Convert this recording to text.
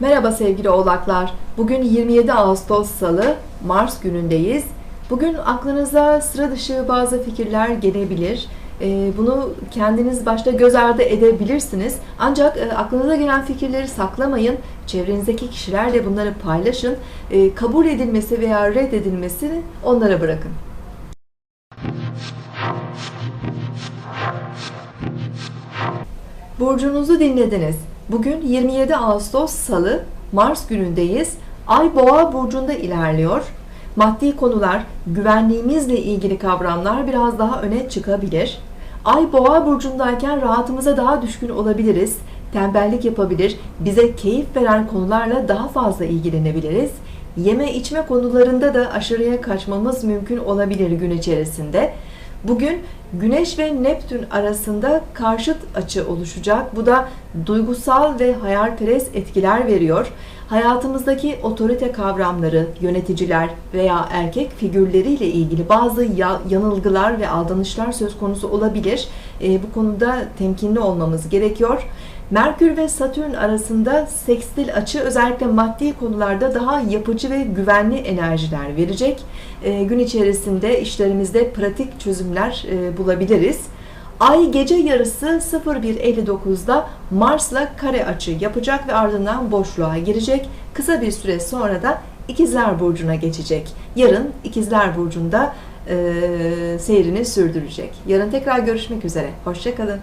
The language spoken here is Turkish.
Merhaba sevgili oğlaklar. Bugün 27 Ağustos Salı, Mars günündeyiz. Bugün aklınıza sıra dışı bazı fikirler gelebilir. Ee, Bunu kendiniz başta göz ardı edebilirsiniz. Ancak e, aklınıza gelen fikirleri saklamayın. Çevrenizdeki kişilerle bunları paylaşın. Ee, Kabul edilmesi veya reddedilmesini onlara bırakın. Burcunuzu dinlediniz. Bugün 27 Ağustos Salı, Mars günündeyiz. Ay Boğa burcunda ilerliyor. Maddi konular, güvenliğimizle ilgili kavramlar biraz daha öne çıkabilir. Ay Boğa burcundayken rahatımıza daha düşkün olabiliriz. Tembellik yapabilir, bize keyif veren konularla daha fazla ilgilenebiliriz. Yeme içme konularında da aşırıya kaçmamız mümkün olabilir gün içerisinde. Bugün Güneş ve Neptün arasında karşıt açı oluşacak. Bu da duygusal ve hayalperest etkiler veriyor. Hayatımızdaki otorite kavramları, yöneticiler veya erkek figürleriyle ilgili bazı ya- yanılgılar ve aldanışlar söz konusu olabilir. E, bu konuda temkinli olmamız gerekiyor. Merkür ve Satürn arasında sekstil açı özellikle maddi konularda daha yapıcı ve güvenli enerjiler verecek. E, gün içerisinde işlerimizde pratik çözümler e, bulabiliriz. Ay gece yarısı 01.59'da Mars'la kare açı yapacak ve ardından boşluğa girecek. Kısa bir süre sonra da İkizler Burcu'na geçecek. Yarın İkizler Burcu'nda e, seyrini sürdürecek. Yarın tekrar görüşmek üzere. Hoşçakalın.